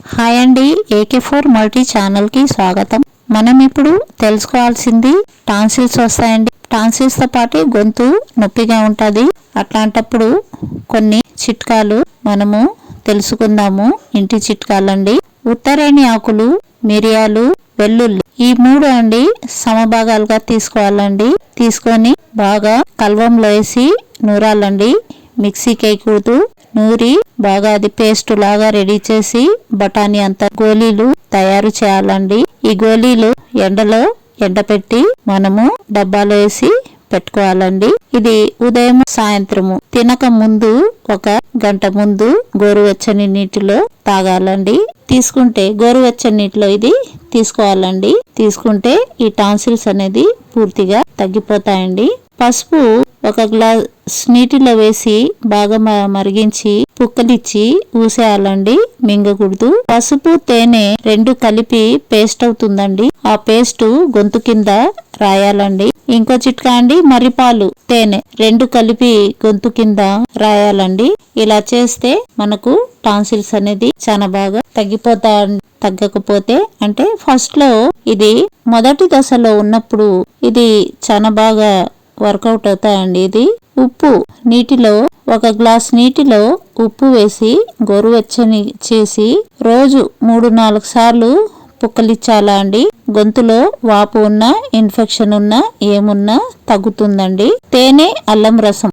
Hi అండి AK four multi ఛానల్కి స్వాగతం. మనం ఇప్పుడు తెలుసుకోవాల్సింది టాన్సిల్స్ వస్తాయండి. టాన్సిల్స్తో పాటు గొంతు నొప్పిగా ఉంటుంది. అట్లాంటప్పుడు కొన్ని చిట్కాలు మనము తెలుసుకుందాము. ఇంటి చిట్కాలండి. ఉత్తరాయణి ఆకులు మిరియాలు వెల్లుల్లి ఈ మూడు అండి సమభాగాలుగా తీసుకోవాలండి. తీసుకొని బాగా కల్వంలో వేసి నూరాలండి. మిక్సీకి వేయకూడదు నూరి బాగా అది పేస్ట్ లాగా రెడీ చేసి బఠానీ అంత గోళీలు తయారు చేయాలండి. ఈ గోళీలు ఎండలో ఎండపెట్టి మనము డబ్బాలో వేసి పెట్టుకోవాలండి. ఇది ఉదయం సాయంత్రము. తినక ముందు ఒక గంట ముందు గోరువెచ్చని నీటిలో తాగాలండి. తీసుకుంటే గోరువెచ్చని నీటిలో ఇది తీసుకోవాలండి. తీసుకుంటే ఈ టాన్సిల్స్ అనేది పూర్తిగా తగ్గిపోతాయండి. పసుపు ఒక గ్లాస్ నీటిలో వేసి బాగా మరిగించి పుక్కలిచ్చి ఊసేయాలండి. మింగకూడదు. పసుపు తేనె రెండు కలిపి పేస్ట్ అవుతుందండి. ఆ పేస్ట్ గొంతు కింద రాయాలండి. ఇంకో చిట్కా అండి మర్రిపాలు తేనె రెండు కలిపి గొంతు కింద రాయాలండి. ఇలా చేస్తే మనకు టాన్సిల్స్ అనేది చాలా బాగా తగ్గిపోతా తగ్గకపోతే అంటే ఫస్ట్లో ఇది మొదటి దశలో ఉన్నప్పుడు ఇది చాలా బాగా వర్కౌట్ అవుతాయండి ఇది. ఉప్పు నీటిలో ఒక గ్లాస్ నీటిలో ఉప్పు వేసి గోరువెచ్చని చేసి రోజు మూడు నాలుగు సార్లు పుక్కలిచ్చాలా అండి. గొంతులో వాపు ఉన్న ఇన్ఫెక్షన్ ఉన్నా ఏమున్నా తగ్గుతుందండి. తేనె అల్లం రసం.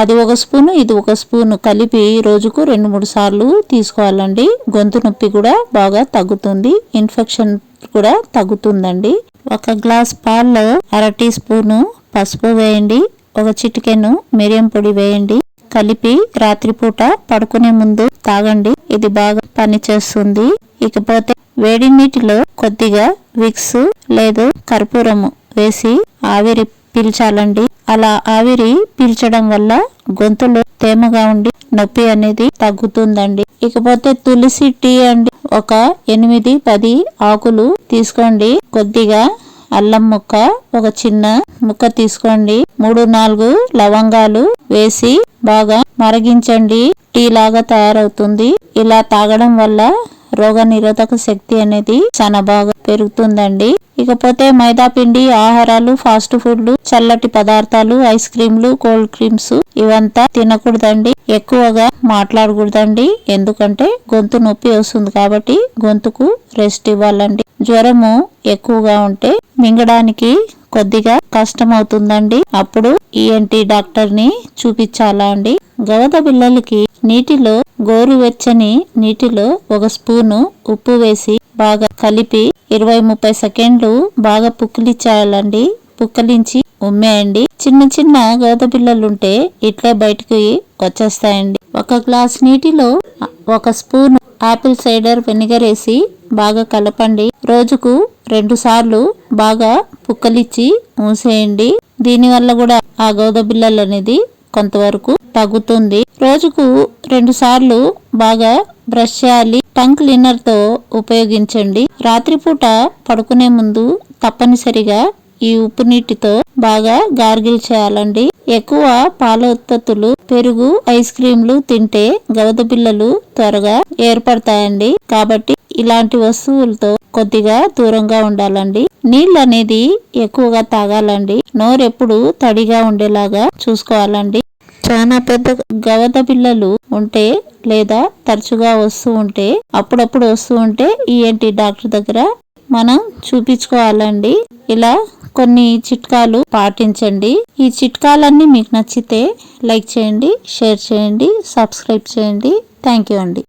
అది ఒక స్పూను ఇది ఒక స్పూను కలిపి రోజుకు రెండు మూడు సార్లు తీసుకోవాలండి. గొంతు నొప్పి కూడా బాగా తగ్గుతుంది ఇన్ఫెక్షన్ కూడా తగ్గుతుందండి. ఒక గ్లాస్ పాల్లో అర టీ స్పూను పసుపు వేయండి ఒక చిటికెను మిరియం పొడి వేయండి కలిపి రాత్రిపూట పడుకునే ముందు తాగండి. ఇది బాగా పనిచేస్తుంది. ఇకపోతే వేడి నీటిలో కొద్దిగా విక్స్ లేదు కర్పూరము వేసి ఆవిరి పీల్చాలండి. అలా ఆవిరి పీల్చడం వల్ల గొంతులో తేమగా ఉండి నొప్పి అనేది తగ్గుతుందండి. ఇకపోతే తులసి టీ అండి. ఒక ఎనిమిది పది ఆకులు తీసుకోండి. కొద్దిగా అల్లం ముక్క ఒక చిన్న ముక్క తీసుకోండి. మూడు నాలుగు లవంగాలు వేసి బాగా మరిగించండి. టీ లాగా తయారవుతుంది. ఇలా తాగడం వల్ల రోగ నిరోధక శక్తి అనేది చాలా బాగా పెరుగుతుందండి. ఇకపోతే మైదా పిండి ఆహారాలు ఫాస్ట్ ఫుడ్లు చల్లటి పదార్థాలు ఐస్ క్రీమ్లు కోల్డ్ క్రీమ్స్ ఇవంతా తినకూడదండి. ఎక్కువగా మాట్లాడకూడదండి. ఎందుకంటే గొంతు నొప్పి వస్తుంది కాబట్టి గొంతుకు రెస్ట్ ఇవ్వాలండి. జ్వరము ఎక్కువగా ఉంటే మింగడానికి కొద్దిగా కష్టం అవుతుందండి అప్పుడు ఈఎన్టీ డాక్టర్ని చూపించాలా అండి? గవద పిల్లలకి నీటిలో గోరువెచ్చని నీటిలో ఒక స్పూను ఉప్పు వేసి బాగా కలిపి ఇరవై ముప్పై సెకండ్లు బాగా పుక్కిలిచ్చేయాలండి. పుక్కలించి ఉమ్మేయండి. చిన్న చిన్న గోద పిల్లలుంటే ఇట్లే బయటకి వచ్చేస్తాయండి. ఒక గ్లాస్ నీటిలో ఒక స్పూన్ ఆపిల్ సైడర్ వెనిగర్ వేసి బాగా కలపండి. రోజుకు రెండు సార్లు బాగా పుక్కలిచ్చి మూసేయండి. దీనివల్ల కూడా ఆ గోద బిల్లలు అనేది కొంతవరకు తగ్గుతుంది. రోజుకు రెండు సార్లు బాగా బ్రష్ చేయాలి. టంగ్ క్లీనర్తో ఉపయోగించండి. రాత్రిపూట పడుకునే ముందు తప్పనిసరిగా ఈ ఉప్పు నీటితో బాగా గార్గిల్ చేయాలండి. ఎక్కువ పాల ఉత్పత్తులు పెరుగు ఐస్ క్రీంలు తింటే గవద బిల్లలు త్వరగా ఏర్పడతాయండి. కాబట్టి ఇలాంటి వస్తువులతో కొద్దిగా దూరంగా ఉండాలండి. నీళ్ళు అనేది ఎక్కువగా తాగాలండి. నోరెప్పుడు తడిగా ఉండేలాగా చూసుకోవాలండి. చాలా పెద్ద గవద పిల్లలు ఉంటే లేదా తరచుగా వస్తూ ఉంటే అప్పుడప్పుడు వస్తూ ఉంటే ఈఎన్టి డాక్టర్ దగ్గర మనం చూపించుకోవాలండి. ఇలా కొన్ని చిట్కాలు పాటించండి. ఈ చిట్కాలన్నీ మీకు నచ్చితే లైక్ చేయండి షేర్ చేయండి సబ్స్క్రైబ్ చేయండి. థ్యాంక్ యూ అండి.